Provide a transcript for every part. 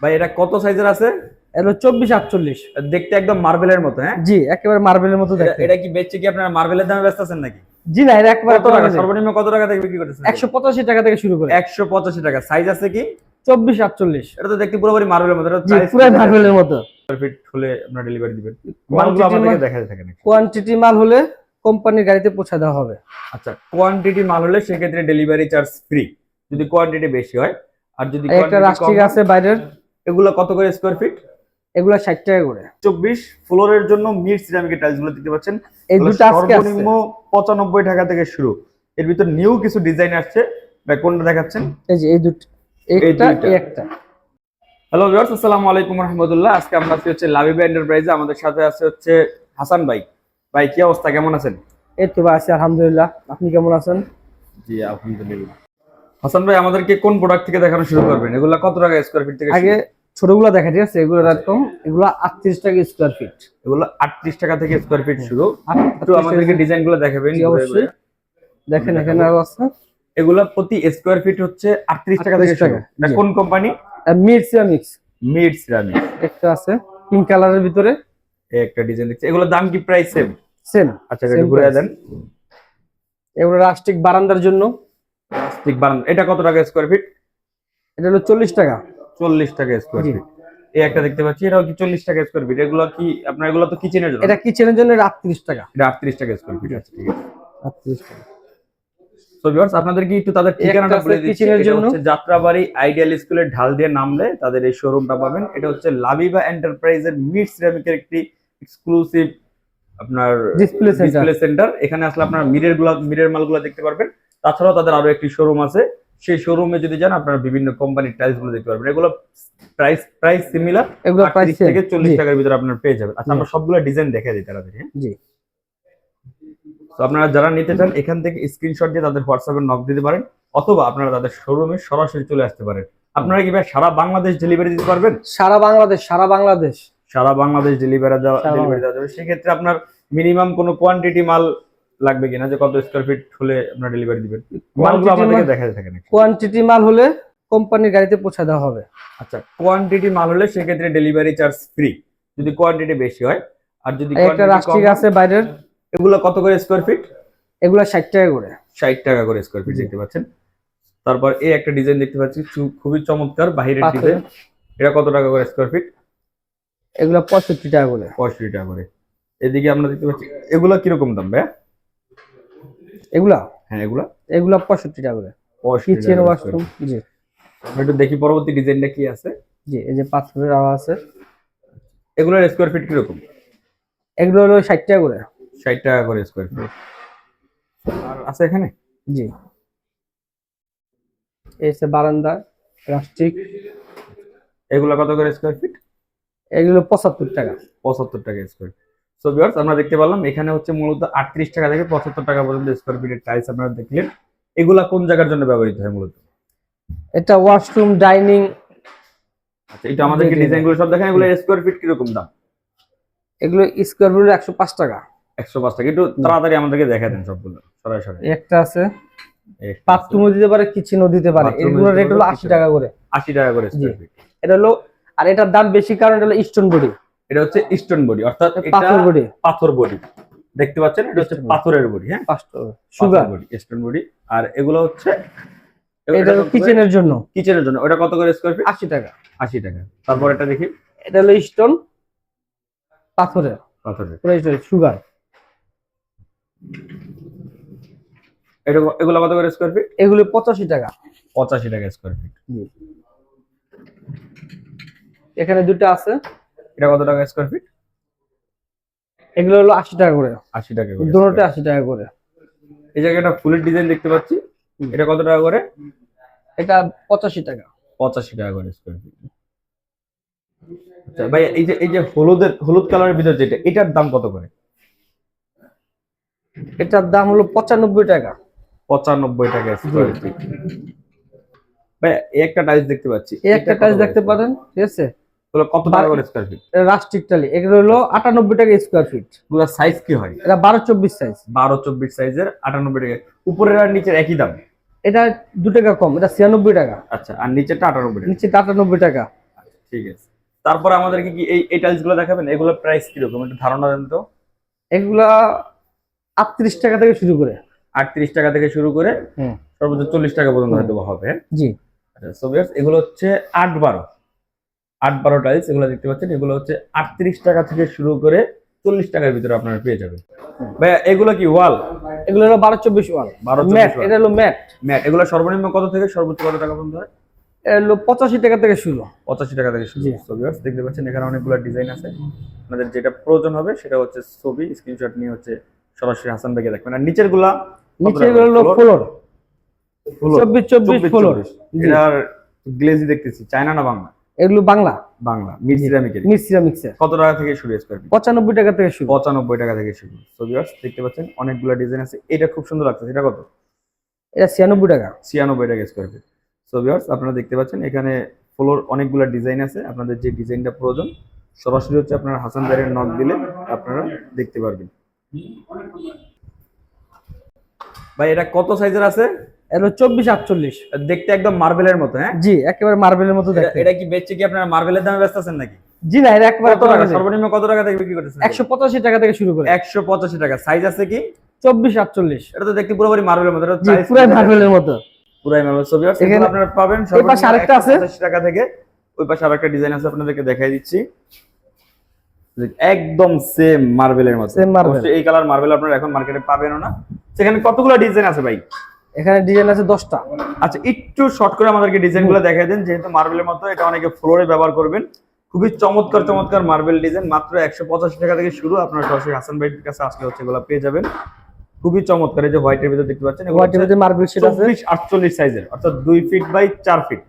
ভাই এটা কত সাইজের আছে? এগুলো চব্বিশ আটচল্লিশ। দেখতে একদম মার্বেলের মতো হ্যাঁ? জি একেবারে মার্বেলের মতো এটা- দেখতে। এটা কি বেচছে কি আপনারা মার্বেলের দামে ব্যস্ত আছেন নাকি? জি না এটা একেবারে কত টাকা? সর্বনিম্ন কত টাকা থেকে বিক্রি করতেছেন? একশো পঁচাশি টাকা থেকে শুরু করে। একশো পঁচাশি টাকা। সাইজ আছে কি? চব্বিশ আটচল্লিশ। এটা তো দেখতে পুরোপুরি মার্বেলের মতো পুরো মার্বেলের মতো। ফিট হলে আপনার ডেলিভারি দিবেন। মালগুলো আমাদেরকে দেখা থাকে নাকি কোয়ান্টিটি মাল হলে কোম্পানির গাড়িতে পৌঁছে দেওয়া হবে। আচ্ছা কোয়ান্টিটি মাল হলে সেক্ষেত্রে ডেলিভারি চার্জ ফ্রি যদি কোয়ান্টিটি বেশি হয় আর যদি একটা হয়, আছে বাইরের। এগুলো কত করে স্কোয়ার ফিট এগুলো ষাট টাকা করে। চব্বিশ ফ্লোরের জন্য মিড সিরামিকের টাইলসগুলো দেখতে পাচ্ছেন। এই দুটো আজকে সর্বনিম্ন পঁচানব্বই টাকা থেকে শুরু। এর ভিতর নিউ কিছু ডিজাইন আসছে। ভাই কোনটা দেখাচ্ছেন? এই যে এই দুটো একটা একটা। হ্যালো ভিউয়ার্স আসসালামু আলাইকুম রহমতুল্লাহ। আজকে আমরা আছি হচ্ছে লাভিবা এন্টারপ্রাইজে আমাদের সাথে আছে হচ্ছে হাসান ভাই। ভাই কি অবস্থা? কেমন আছেন? এই তো ভাই আছি আলহামদুলিল্লাহ। আপনি কেমন আছেন? জি আলহামদুলিল্লাহ। হাসান ভাই আমাদেরকে কোন প্রোডাক্ট থেকে দেখানো শুরু করবেন? এগুলো কত টাকা স্কোয়ার ফিট থেকে আগে? ছোটগুলো দেখা ঠিক আছে? এগুলো এরকম এগুলো আটত্রিশ টাকা স্কোয়ার ফিট এগুলো আটত্রিশ টাকা থেকে স্কোয়ার ফিট শুরু। একটু আমাদেরকে ডিজাইনগুলো দেখাবেন অবশ্যই। দেখেন এখানে আরও আছে। এগুলো প্রতি স্কোয়ার ফিট হচ্ছে আটত্রিশ টাকা থেকে টাকা, কোন company mix mix mid ceramic একটা আছে পিঙ্ক কালারের ভিতরে। একটা ডিজাইন দেখছি। এগুলোর দাম কি প্রাইস সেম সেম আচ্ছা একটু ঘুরে দেন। এগুলো রাস্টিক বারান্দার জন্য। ঠিক বানান এটা কত টাকা স্কোয়ার ফিট এটা হলো চল্লিশ টাকা। চল্লিশ টাকা স্কোয়ার। ফিট এই একটা দেখতে পাচ্ছি এটাও কি চল্লিশ টাকা স্কোয়ার ফিট এগুলো কি আপনার এগুলো তো কিচেনের জন্য? এটা কিচেনের জন্য আটত্রিশ টাকা। এটা আটত্রিশ টাকা স্কোয়ার ফিট আছে ঠিক আছে। আটত্রিশ টাকা। তো ভিউয়ার্স আপনাদেরকে একটু তাদের ঠিকানাটা বলে দিচ্ছি? এটা হচ্ছে যাত্রাবাড়ি আইডিয়াল স্কুলের ঢাল দিয়ে নামলে তাদের এই শোরুমটা পাবেন। এটা হচ্ছে এন্টারপ্রাইজের সিরামিকের একটি এক্সক্লুসিভ আপনার। ডিসপ্লে সেন্টার এখানে আসলে আপনার মিরেরগুলা মিরের মালগুলো দেখতে পারবেন। তাছাড়াও তাদের আরও একটি শোরুম আছে। সেই শোরুমে যদি যান আপনারা বিভিন্ন কোম্পানির টাইলসগুলো দেখতে পারবেন। এগুলো প্রাইস প্রাইস সিমিলার এগুলো প্রাইস থেকে চল্লিশ টাকার ভিতরে আপনার পেয়ে যাবেন। আচ্ছা আমরা সবগুলো ডিজাইন দেখে দিই তাড়াতাড়ি হ্যাঁ? জি। তো আপনারা যারা নিতে চান এখান থেকে স্ক্রিনশট দিয়ে তাদের হোয়াটসঅ্যাপে নক দিতে পারেন অথবা আপনারা তাদের শোরুমে সরাসরি চলে আসতে পারেন। আপনারা কি ভাই সারা বাংলাদেশ ডেলিভারি দিতে পারবেন? সারা বাংলাদেশ সারা বাংলাদেশ। সারা বাংলাদেশ ডেলিভারি দেওয়া ডেলিভারি দেওয়া যাবে। সেক্ষেত্রে আপনার মিনিমাম কোনো কোয়ান্টিটি মাল লাগবে কিনা যে কত স্কোয়ার ফিট হলে আপনার ডেলিভারি দিবেন? মালগুলো আমাদেরকে দেখা থাকে নাকি? কোয়ান্টিটি মাল হলে কোম্পানির গাড়িতে পৌঁছে দেওয়া হবে। আচ্ছা কোয়ান্টিটি মাল হলে সেক্ষেত্রে ডেলিভারি চার্জ ফ্রি যদি কোয়ান্টিটি বেশি হয় আর যদি একটা রাস্টিক আছে বাইরের। এগুলো কত করে স্কোয়ার ফিট এগুলো ষাট টাকা করে। ষাট টাকা করে স্কোয়ার ফিট দেখতে পাচ্ছেন। তারপর এই একটা ডিজাইন দেখতে পাচ্ছি খুবই চমৎকার পাথরের। ডিজাইন এটা কত টাকা করে স্কোয়ার ফিট এগুলো পঁয়ষট্টি টাকা করে। পঁয়ষট্টি টাকা করে। এদিকে আমরা দেখতে পাচ্ছি এগুলো কীরকম দাম ভাই এগুলা? হ্যাঁ এগুলা। এগুলা পঁয়ষট্টি টাকা করে। কিচেন ওয়াশরুম জি। আমরা একটু দেখি পরবর্তী ডিজাইনটা কি আছে। জি এই যে পাথরের আওয়া আছে। এগুলোর স্কোয়ার ফিট কীরকম? এগুলো হলো ষাট টাকা করে। ষাট টাকা করে স্কোয়ার ফিট আর আছে এখানে? জি। এই হচ্ছে বারান্দা রাস্টিক এগুলো কত করে স্কোয়ার ফিট এগুলো পঁচাত্তর টাকা। পঁচাত্তর টাকা স্কোয়ার সো ভিউয়ার্স আমরা দেখতে পারলাম এখানে হচ্ছে মূলত আটত্রিশ টাকা থেকে পঁচাত্তর টাকা পর্যন্ত স্কোয়ার ফিটের টাইলস আপনারা দেখলেন। এগুলা কোন জায়গার জন্য ব্যবহৃত হয় মূলত? এটা ওয়াশরুম ডাইনিং আচ্ছা এটা আমাদেরকে জি, জি, জি। ডিজাইনগুলো সব দেখেন? এগুলো স্কোয়ার ফিট কীরকম দাম? এগুলো স্কোয়ার ফিট একশো পাঁচ টাকা। একশো পাঁচ টাকা। একটু তাড়াতাড়ি আমাদেরকে দেখা দেন সবগুলো সরাসরি। একটা আছে। বাথরুমও দিতে পারে কিচেনও দিতে পারে। এগুলোর রেট হলো আশি। টাকা করে। আশি টাকা করে স্কোয়ার ফিট এটা হলো আর এটার দাম বেশি কারণ এটা হলো স্টোন বডি এটা হচ্ছে স্টোন বডি অর্থাৎ এটা পাথর বডি পাথর বডি দেখতে পাচ্ছেন? এটা হচ্ছে পাথরের বডি হ্যাঁ? সুগার বডি স্টোন বডি আর এগুলো হচ্ছে এটা কিচেনের জন্য। কিচেনের জন্য। ওটা কত করে স্কোয়ার ফিট আশি টাকা। আশি টাকা। তারপর এটা দেখি। এটা হলো স্টোন পাথরের। পাথরের। পুরো সুগার এটা এগুলো কত করে স্কোয়ার ফিট এগুলো পঁচাশি টাকা। পঁচাশি টাকা স্কোয়ার ফিট এখানে দুটো আছে। এটা কত টাকা স্কোয়ার ফিট এগুলো হলো আশি টাকা করে। আশি টাকা করে দুটোতে আশি টাকা করে। এই জায়গায় একটা ফুলের ডিজাইন দেখতে পাচ্ছি। এটা কত টাকা করে? এটা পঁচাশি টাকা। পঁচাশি টাকা করে স্কোয়ার ফিট আচ্ছা ভাই এই যে এই যে হলুদের হলুদ কালারের ভিতর যেটা এটার দাম কত করে? এটার দাম হলো পঁচানব্বই টাকা। পঁচানব্বই টাকা স্কোয়ার ফিট ভাই একটা টাইলস দেখতে পাচ্ছি। এই একটা করে? দেখতে পারেন ঠিক আছে? Feet? এগুলো কত টাকা করে স্কোয়ার ফিট রাস্টিক টালি। এগুলো হলো টাকা স্কোয়ার ফিট এগুলো সাইজ কি হয়? এটা বারো চব্বিশ সাইজ বারো চব্বিশ সাইজের আটানব্বই টাকা। উপরের আর নিচের একই দাম? এটা টাকা কম এটা ছিয়ানব্বই টাকা। আচ্ছা আর নিচেরটা টাকা। টাকা। ঠিক আছে। তারপরে আমাদেরকে কি এই এই টাইলসগুলো দেখাবেন? এগুলোর প্রাইস কীরকম একটু ধারণা দেন তো। এগুলা আটত্রিশ টাকা থেকে শুরু করে। আটত্রিশ টাকা থেকে শুরু করে সর্বোচ্চ চল্লিশ টাকা পর্যন্ত হয়তো হবে। জি। আচ্ছা সো এগুলো হচ্ছে আট বারো। আট বারো টাইলস এগুলো দেখতে পাচ্ছেন এগুলো হচ্ছে আটত্রিশ টাকা থেকে শুরু করে চল্লিশ টাকার ভিতরে আপনারা পেয়ে যাবেন। ভাইয়া এগুলো কি ওয়াল? এগুলো হলো বারো চব্বিশ ওয়াল। 12 ম্যাট এটা হলো ম্যাট। ম্যাট এগুলো সর্বনিম্ন কত থেকে সর্বোচ্চ কত টাকা পর্যন্ত হয়? এটা হলো পঁচাশি টাকা থেকে শুরু। পঁচাশি টাকা থেকে শুরু। দেখতে পাচ্ছেন এখানে অনেকগুলো ডিজাইন আছে। আপনাদের যেটা প্রয়োজন হবে সেটা হচ্ছে ছবি স্ক্রিনশট নিয়ে হচ্ছে সরাসরি হাসান ভাইকে দেখবেন। আর নিচেরগুলা নিচে এগুলো হলো ফ্লোর চব্বিশ চব্বিশ 24, ফ্লোর এটার গ্লেজি দেখতেছি চায়না না বাংলা? এগুলো বাংলা? বাংলা মিড সিরামিকের মিক্সিরা মিক্সার কত টাকা থেকে শুরু স্কোয়ার ফিট পঁচানব্বই টাকা থেকে শুরু। পঁচানব্বই টাকা থেকে শুরু। সো ভিউয়ার্স দেখতে পাচ্ছেন অনেকগুলো ডিজাইন আছে। এটা খুব সুন্দর লাগছে। এটা কত? এটা ছিয়ানব্বই টাকা। ছিয়ানব্বই টাকা স্কোয়ার ফিট সো ভিউয়ার্স আপনারা দেখতে পাচ্ছেন এখানে ফ্লোর অনেকগুলো ডিজাইন আছে। আপনাদের যে ডিজাইনটা প্রয়োজন সরাসরি হচ্ছে আপনারা হাসান ভাইয়ের নক দিলে আপনারা দেখতে পারবেন। ভাই এটা কত সাইজের আছে? এটা হলো চব্বিশ আটচল্লিশ। দেখতে একদম মার্বেলের মতো হ্যাঁ? জি একেবারে মার্বেলের মতো এটা- এটা কি বেচছে কি আপনারা মার্বেলের দামে ব্যস্ত আছেন নাকি? জি না এটা একেবারে কত টাকা? সর্বনিম্ন কত টাকা থেকে বিক্রি করতেছেন? একশো পঁচাশি টাকা থেকে শুরু করে। একশো পঁচাশি টাকা। সাইজ আছে কি? চব্বিশ আটচল্লিশ। এটা তো দেখতে পুরোপুরি মার্বেলের মতো এটা জি size পুরাই মার্বেলের মতো। পুরাই মার্বেল ছবি আছে এখানে- এগুলো আপনারা পাবেন পাশে আরেকটা আছে। টাকা থেকে। ওই পাশে আরেকটা ডিজাইন আছে আপনাদেরকে দেখাই দিচ্ছি। একদম সেম মার্বেলের মতো। এই কালার মার্বেল আপনারা এখন মার্কেটে না। সেখানে কতগুলো ডিজাইন আছে ভাই? এখানে ডিজাইন আছে দশটা। আচ্ছা একটু শর্ট করে আমাদেরকে ডিজাইনগুলো দেখাই দেন যেহেতু মার্বেলের মতো এটা অনেকে ফ্লোরে ব্যবহার করবেন। খুবই চমৎকার চমৎকার মার্বেল ডিজাইন মাত্র একশো পঁচাশি টাকা থেকে শুরু। আপনার সরাসরি হাসান ভাইয়ের কাছে আসলে হচ্ছে এগুলো পেয়ে যাবেন। খুবই চমৎকার এই যে হোয়াইটের ভিতরে দেখতে পাচ্ছেন হোয়াইটের মধ্যে মার্বেল সেট আছে। চব্বিশ আটচল্লিশ সাইজের অর্থাৎ দুই ফিট বাই চার ফিট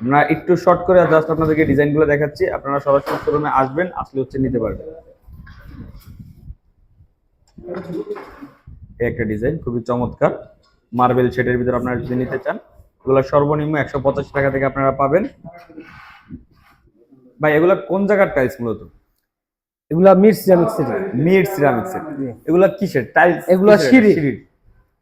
আমরা একটু শর্ট করে জাস্ট আপনাদেরকে ডিজাইনগুলো দেখাচ্ছি। আপনারা সরাসরি শোরুমে আসবেন আসলে হচ্ছে নিতে পারবেন। একটা ডিজাইন খুবই চমৎকার। মার্বেল শেডের ভিতরে আপনারা যদি নিতে চান এগুলো সর্বনিম্ন একশো পঁচাশি টাকা থেকে আপনারা পাবেন। ভাই এগুলো কোন জায়গার টাইলস মূলত? এগুলা mid ceramic set mid ceramics এগুলো কিসের? টাইলস এগুলা সিঁড়ি।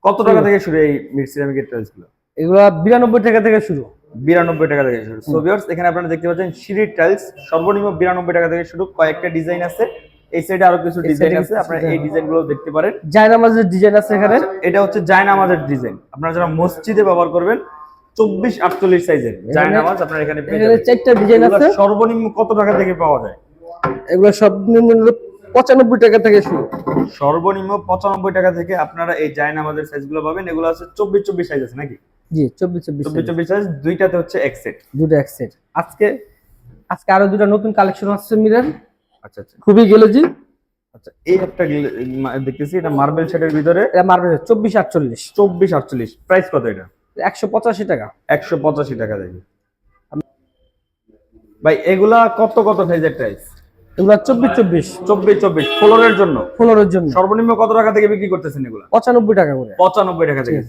কত টাকা থেকে শুরু এই মিড সিরামিকের টাইলসগুলো? এগুলা বিরানব্বই টাকা থেকে শুরু। বিরানব্বই টাকা থেকে শুরু। সো ভিউয়ার্স এখানে আপনারা দেখতে পাচ্ছেন সিঁড়ির টাইলস সর্বনিম্ন বিরানব্বই টাকা থেকে শুরু। কয়েকটা ডিজাইন আছে। এই সাইডে আরও কিছু ডিজাইন আছে আপনারা এই ডিজাইনগুলো দেখতে পারেন। জায়নামাজের ডিজাইন আছে এখানে? এটা হচ্ছে জায়নামাজের ডিজাইন আপনারা যারা মসজিদে ব্যবহার করবেন চব্বিশ আটচল্লিশ সাইজের জায়নামাজ আপনারা এখানে পেয়ে চারটা ডিজাইন আছে। সর্বনিম্ন কত টাকা থেকে পাওয়া যায়? এগুলো সব নিম্ন পঁচানব্বই টাকা থেকে শুরু। সর্বনিম্ন পঁচানব্বই টাকা থেকে আপনারা এই জায়নামাজের সাইজগুলো পাবেন। এগুলো আছে চব্বিশ চব্বিশ সাইজ আছে নাকি? জি চব্বিশ চব্বিশ চব্বিশ চব্বিশ সাইজ দুইটাতে হচ্ছে এক সেট দুটো এক সেট আজকে? আজকে আরও দুটো নতুন কালেকশন আসছে মিরার। আচ্ছা আচ্ছা। খুবই গেলেজি। আচ্ছা এই একটা দেখতেছি এটা মার্বেল শেডের ভিতরে। এটা মার্বেল চব্বিশ আটচল্লিশ। চব্বিশ আটচল্লিশ। প্রাইস কত এটা? একশো পঁচাশি টাকা। একশো পঁচাশি টাকা দেখি। ভাই এগুলা কত কত সাইজের টাইস? এগুলো চব্বিশ চব্বিশ। চব্বিশ চব্বিশ ফ্লোরের জন্য? ফ্লোরের জন্য। সর্বনিম্ন কত টাকা থেকে বিক্রি করতেছেন এগুলা? পঁচানব্বই টাকা করে। পঁচানব্বই টাকা থেকে।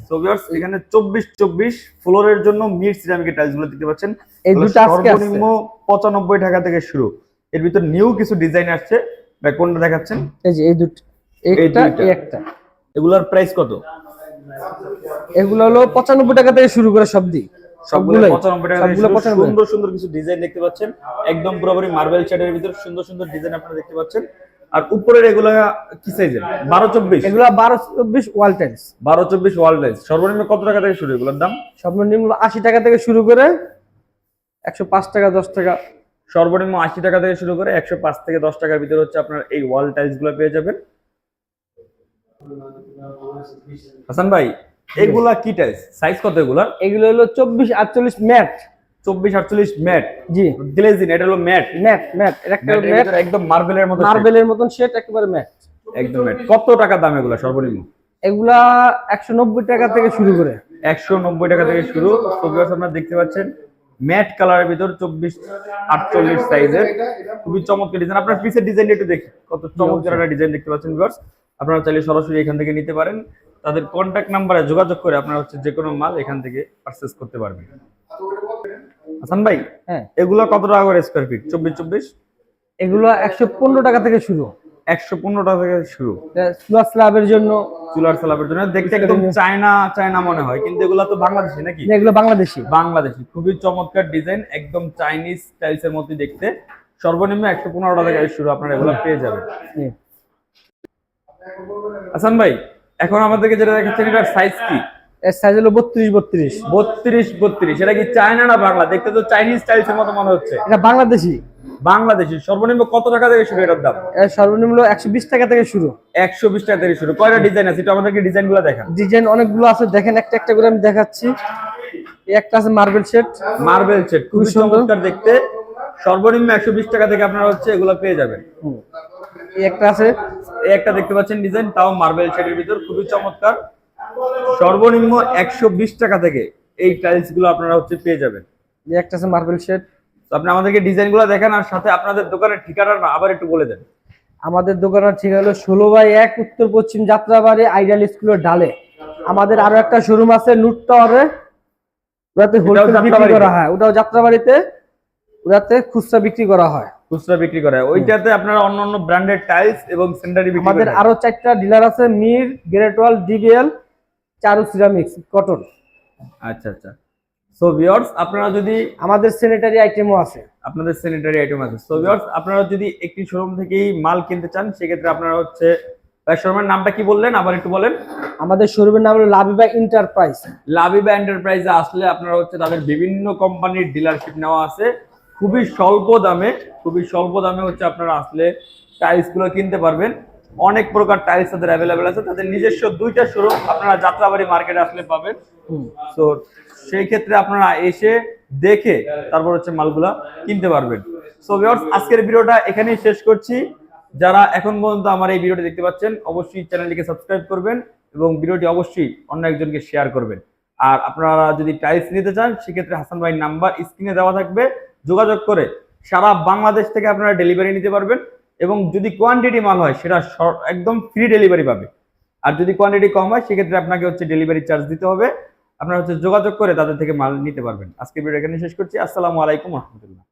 এখানে চব্বিশ চব্বিশ ফ্লোরের জন্য মিড সিরামিকের টাইলসগুলো দেখতে পাচ্ছেন? এই দুটো আজকে সর্বনিম্ন পঁচানব্বই টাকা থেকে শুরু। এর ভিতর নিউ কিছু ডিজাইন আসছে। ভাই কোনটা দেখাচ্ছেন? এই যে এই দুটো। একটা একটা। এগুলার প্রাইস কত? এগুলো হলো পঁচানব্বই টাকা থেকে শুরু করে সব দিই সবগুলো পঁচানব্বই টাকা সুন্দর সুন্দর কিছু ডিজাইন দেখতে পাচ্ছেন। একদম পুরোপুরি মার্বেল শেডের ভিতর সুন্দর সুন্দর ডিজাইন আপনারা দেখতে পাচ্ছেন। আর উপরের এগুলা কি সাইজের বারো চব্বিশ। এগুলো বারো চব্বিশ ওয়াল টাইলস বারো চব্বিশ ওয়ার্ল্ড টাইলস সর্বনিম্ন কত টাকা থেকে শুরু এগুলোর দাম? সর্বনিম্ন আশি টাকা থেকে শুরু করে একশো পাঁচ টাকা দশ টাকা সর্বনিম্ন আশি টাকা থেকে শুরু করে একশো পাঁচ থেকে দশ টাকার ভিতরে হচ্ছে আপনার এই ওয়াল টাইলসগুলো পেয়ে যাবেন। হাসান ভাই এগুলা কি টাইলস সাইজ কত এগুলার? এগুলো হলো চব্বিশ আটচল্লিশ ম্যাট। চব্বিশ আটচল্লিশ ম্যাট। জি। গ্লেজিন এটা হলো ম্যাট? ম্যাট ম্যাট একটা ম্যাট। একদম মার্বেলের মতো মার্বেলের মতন সেট একেবারে ম্যাট। একদম ম্যাট। কত টাকা দাম এগুলা সর্বনিম্ন? এগুলা একশো নব্বই টাকা থেকে শুরু করে। একশো নব্বই টাকা থেকে শুরু। আপনারা দেখতে পাচ্ছেন ম্যাট কালারের ভিতর চব্বিশ আটচল্লিশ সাইজের। খুবই চমৎকার ডিজাইন আপনার পিসের ডিজাইন একটু দেখি। কত চমৎকার একটা ডিজাইন দেখতে পাচ্ছেন ভিউয়ার্স আপনারা চাইলে সরাসরি এখান থেকে নিতে পারেন। তাদের কন্ট্যাক্ট নাম্বারে যোগাযোগ করে আপনারা হচ্ছে যে কোনো মাল এখান থেকে পারচেস করতে পারবেন। হাসান ভাই হ্যাঁ। এগুলো কত টাকা করে স্কোয়ার ফিট চব্বিশ চব্বিশ? এগুলো একশো পনেরো টাকা থেকে শুরু। একশো পনেরো টাকা থেকে শুরু। সুলার স্ল্যাবের জন্য। চুলার সালাপের জন্য। দেখতে একদম চায়না চায়না মনে হয় কিন্তু এগুলো তো বাংলাদেশি নাকি? এগুলো বাংলাদেশি। বাংলাদেশি। খুবই চমৎকার ডিজাইন একদম চাইনিজ স্টাইলস এর মধ্যে দেখতে। সর্বনিম্ন একশো পনেরো টাকা থেকে শুরু আপনারা এগুলো পেয়ে যাবেন। আসান ভাই এখন আমাদেরকে যেটা দেখাচ্ছেন এটার সাইজ কি? এর সাইজ হলো বত্রিশ বত্রিশ। বত্রিশ বত্রিশ। এটা কি চায়না না বাংলা? দেখতে তো চাইনিজ স্টাইলস মতো মনে হচ্ছে। এটা বাংলাদেশি। বাংলাদেশি। সর্বনিম্ন কত টাকা থেকে শুরু এটার দাম? সর্বনিম্ন একশো বিশ টাকা থেকে শুরু। একশো বিশ টাকা থেকে শুরু। কয়টা ডিজাইন আছে? একটু আমাদেরকে ডিজাইনগুলো দেখান। ডিজাইন অনেকগুলো আছে। দেখেন একটা একটা করে আমি দেখাচ্ছি। একটা আছে মার্বেল সেট মার্বেল সেট খুবই খুবই সুন্দর। দেখতে। সর্বনিম্ন একশো বিশ টাকা থেকে আপনারা হচ্ছে এগুলো পেয়ে যাবেন। এই একটা আছে। একটা দেখতে পাচ্ছেন ডিজাইন তাও মার্বেল শেডের ভিতর। খুবই চমৎকার। সর্বনিম্ন একশো বিশ টাকা থেকে এই টাইলসগুলো আপনারা হচ্ছে পেয়ে যাবেন। একটা আছে মার্বেল তো আপনি আমাদেরকে ডিজাইনগুলো দেখেন আর সাথে আপনাদের দোকানের ঠিকানাটা আবার একটু বলে দেন। আমাদের দোকানের ঠিক হলো ষোলো বাই এক উত্তর পশ্চিম যাত্রাবাড়ি আইডিয়াল স্কুলের ডালে। আমাদের আরও একটা শোরুম আছে নুট টাওয়ারে ওটাতে হোলসেল বিক্রি করা হয়। ওটাও যাত্রাবাড়িতে। ওটাতে খুচরা বিক্রি করা হয়। খুচরা বিক্রি করে ওইটাতে আপনারা অন্য অন্য ব্র্যান্ডের টাইলস এবং সেন্ডারি বিক্রি আমাদের আরও চারটা ডিলার আছে। Mir Great Wall DBL Charu ceramics cotton. আচ্ছা আচ্ছা। সো ভিউয়ার্স আপনারা যদি আমাদের স্যানিটারি আইটেমও আছে। আপনাদের স্যানিটারি আইটেম আছে। সো ভিউয়ার্স আপনারা যদি একটি শোরুম থেকেই মাল কিনতে চান সেক্ষেত্রে আপনারা হচ্ছে শোরুমের নামটা কি বললেন? আবার একটু বলেন। আমাদের শোরুমের নাম হলো লাভিবা এন্টারপ্রাইজ লাভিবা এন্টারপ্রাইজে আসলে আপনারা হচ্ছে তাদের বিভিন্ন কোম্পানির ডিলারশিপ নেওয়া আছে। খুবই স্বল্প দামে খুবই স্বল্প দামে হচ্ছে আপনারা আসলে টাইলসগুলো কিনতে পারবেন। অনেক প্রকার টাইলস তাদের অ্যাভেলেবেল আছে। তাদের নিজস্ব দুইটা শোরুম আপনারা যাত্রাবাড়ি মার্কেটে আসলে পাবেন। তো সেই ক্ষেত্রে আপনারা এসে দেখে তারপর হচ্ছে মালগুলা কিনতে পারবেন। সো ভিউয়ার্স আজকের ভিডিওটা এখানেই শেষ করছি। যারা এখন পর্যন্ত আমার এই ভিডিওটি দেখতে পাচ্ছেন অবশ্যই চ্যানেলটিকে সাবস্ক্রাইব করবেন এবং ভিডিওটি অবশ্যই অন্য একজনকে শেয়ার করবেন। আর আপনারা যদি টাইলস নিতে চান সেক্ষেত্রে হাসান ভাইয়ের নাম্বার স্ক্রিনে দেওয়া থাকবে। যোগাযোগ করে সারা বাংলাদেশ থেকে আপনারা ডেলিভারি নিতে পারবেন। এবং যদি কোয়ান্টিটি মাল হয়, সেটা একদম ফ্রি ডেলিভারি পাবে। আর যদি কোয়ান্টিটি কম হয়, সেক্ষেত্রে আপনাকে হচ্ছে ডেলিভারি চার্জ দিতে হবে। আপনারা হচ্ছে যোগাযোগ করে তাদের থেকে মাল নিতে পারবেন। আজকে ভিডিও এখানে শেষ করছি। আসসালামু আলাইকুম রহমতুল্লাহ।